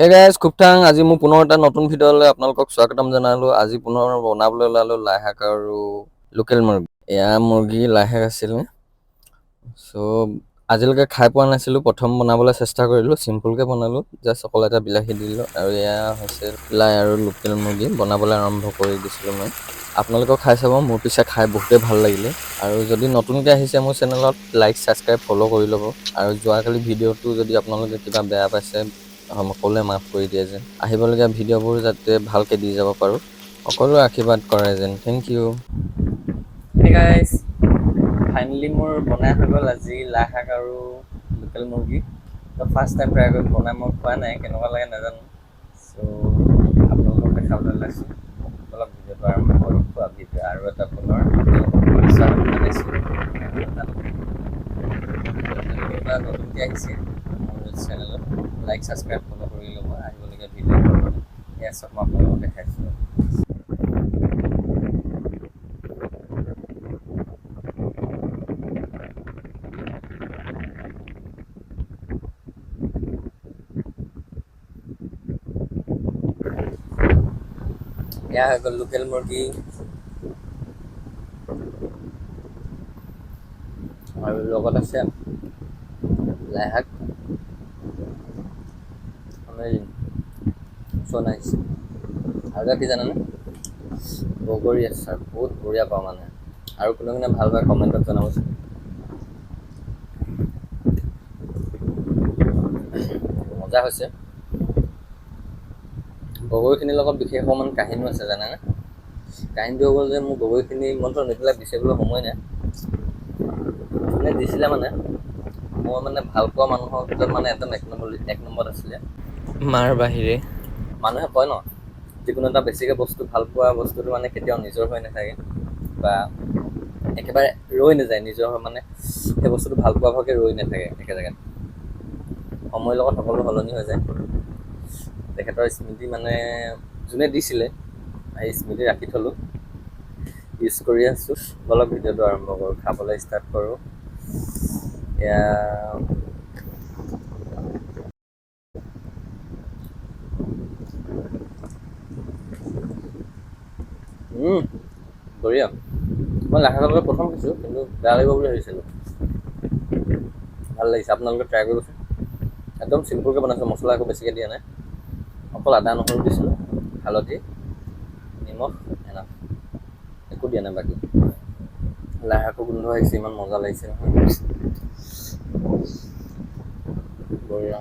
Hey guys খুবঠাং আজি মোৰ পুনৰ এটা নতুন ভিডিঅ'লৈ আপোনালোকক স্বাগতম জনালোঁ। আজি পুনৰ বনাবলৈ ওলালোঁ লাই শাক আৰু লোকেল মুৰ্গী। এয়া মুৰ্গী লাই শাক আছিলে। চ' আজিলৈকে খাই পোৱা নাছিলোঁ। প্ৰথম বনাবলৈ চেষ্টা কৰিলোঁ। চিম্পুলকৈ বনালোঁ। জাষ্ট অকল এটা বিলাহী দিলোঁ। আৰু এয়া হৈছে লাই আৰু লোকেল মুৰ্গী। বনাবলৈ আৰম্ভ কৰি দিছিলোঁ মই। আপোনালোকেও খাই চাব। মোৰ পিছে খাই বহুতেই ভাল লাগিলে। আৰু যদি নতুনকৈ আহিছে মোৰ চেনেলত লাইক ছাবস্ক্ৰাইব ফ'ল' কৰি ল'ব। আৰু যোৱাকালি ভিডিঅ'টো যদি আপোনালোকে কিবা বেয়া পাইছে সকলোৱে মাফ কৰি দিয়ে যেন। আহিবলগীয়া ভিডিঅ'বোৰ যাতে ভালকৈ দি যাব পাৰোঁ। সকলোৱে আশীৰ্বাদ কৰে যেন। থেংক ইউ ফাইনেলি মোৰ বনাই হৈ গ'ল আজি লাই শাক আৰু লোকেল মুৰ্গী। তো ফাৰ্ষ্ট টাইম ট্ৰাই কৰি বনাই মই খোৱা নাই, কেনেকুৱা লাগে নাজানো। চ' আপোনালোকক দেখাবলৈ ওলাইছোঁ। অলপ ভিডিঅ'টো আৰম্ভ কৰোঁ, খোৱা ভিডিঅ' আৰু এটা পুনৰ। নতুনকৈ আহিছে মোৰ চেনেলত লাইক ছাবস্ক্ৰাইব ফ'ল' কৰি ল'ব আহিবলগীয়া ভিডিঅ' চব মই আপোনালোকক দেখাইছোঁ এয়া হৈ গ'ল লোকেল মুৰ্গী আৰু লগত আছে লাই Amazing. So nice. আৰু কি জানানে? বগৰী আচাৰ বহুত বঢ়িয়া পাওঁ মানে। আৰু কোনে কোনে ভাল পায় কমেণ্টত জনাবচোন। মজা হৈছে। বগৰীখিনিৰ লগত বিশেষ অকণমান কাহিনীও আছে জানানে? কাহিনীটো হৈ গ'ল যে মোৰ বগৰীখিনি মনটো নিপেলাই বিচাৰিবলৈ সময় নাই। দিছিলে মানে। মই মানে ভাল পোৱা মানুহৰ ভিতৰত মানে একদম এক নম্বৰ এক নম্বৰত আছিলে। মাৰ বাহিৰে। মানুহে কয় ন, যিকোনো এটা বেছিকৈ বস্তু ভালো পোৱা বস্তুটো মানে কেতিয়াও নিজৰ হৈ নাথাকে বা একেবাৰে ৰৈ নাযায়, নিজৰ মানে সেই বস্তুটো ভালো পোৱা ভাগে ৰৈ নাথাকে একে জেগাত। সময়ৰ লগত সকলো সলনি হৈ যায়। তেখেতৰ স্মৃতি মানে যোনে দিছিলে এই স্মৃতি ৰাখি থলোঁ। ইউজ কৰি আছোঁ। বলক ভিডিঅ'টো আৰম্ভ কৰোঁ, খাবলৈ ষ্টাৰ্ট কৰোঁ। এয়া উম, বঢ়িয়া। মই লাহে লাহে প্ৰথম খাইছোঁ কিন্তু বেয়া লাগিব বুলি ভাবিছিলোঁ। ভালো লাগিছে আপোনালোকে ট্ৰাই কৰিবচোন একদম চিম্পুলকৈ বনাইছোঁ মছলা একো বেছিকৈ দিয়া নাই। অকল আদা নহৰু দিছিলোঁ হালধি নিমখ এনাফ একো দিয়া নাই বাকী। লাই শাকৰ গোন্ধ আহিছে ইমান মজা লাগিছে নহয়। বঢ়িয়া।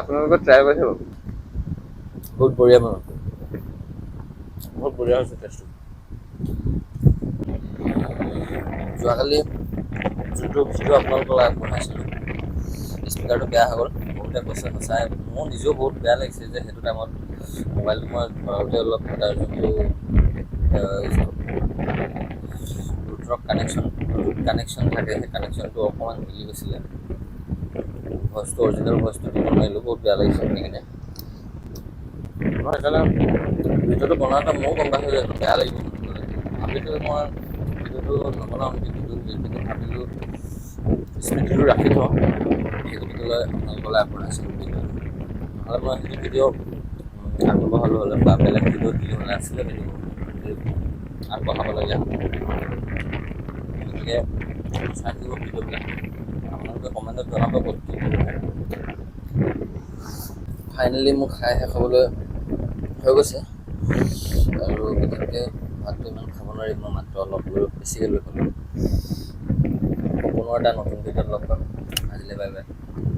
আপোনালোকে ট্ৰাই কৰি চাব। বহুত বঢ়িয়া বনাইছে বহুত বঢ়িয়া হৈছে টেষ্টটো যোৱাকালি যোনটো ভিডিঅ' আপোনালোকৰ লগত বনাইছিলোঁ স্পীকাৰটো বেয়া হৈ গ'ল বহুতে কৈছে সঁচাই মোৰ নিজেও বহুত বেয়া লাগিছে যে সেইটো টাইমত মোবাইলটো মই ধৰোঁতে অলপ তাৰ যোনটো ৰুটৰক কানেকশ্যন ৰুট কানেকশ্যন থাকে সেই কানেকশ্যনটো অকণমান মিলি গৈছিলে। ভইচটো অৰিজিনেল ভইচটো দিব নোৱাৰিলোঁ বহুত বেয়া লাগিছে শুনি কিনে। সেইকাৰণে ভিডিঅ'টো বনাওঁতে ময়ো গম পাইছোঁ যে বেয়া লাগিব বুলি ভাবিছিলোঁ মই ভিডিঅ'টো নবনাওঁ কিন্তু কিন্তু ভাবিলোঁ স্মৃতিটো ৰাখি থওঁ সেই গতিকেলৈ আপোনালোকলৈ আগবঢ়াইছিলোঁ ভিডিঅ'টো নহ'লে মই সেইটো ভিডিঅ' আগবঢ়ালোঁ হ'লে বা বেলেগ ভিডিঅ' দিলোঁ হ'লে আছিলে ভিডিঅ' আগবঢ়াবলগীয়া গতিকে চাই থাকিব ভিডিঅ'বিলাক আপোনালোকে কমেণ্টত জনাব ক'ত কি ফাইনেলি মোৰ খাই শেষ হ'বলৈ হৈ গৈছে। আৰু বিশেষকৈ ভাতটো ইমান খাব নোৱাৰি, মই মাত্ৰ অলপ লৈ বেছিকৈ লৈ গ'লোঁ। পুনৰ এটা নতুন ভিডিঅ'ত লগ পাম। আজিলৈ বাই বাই।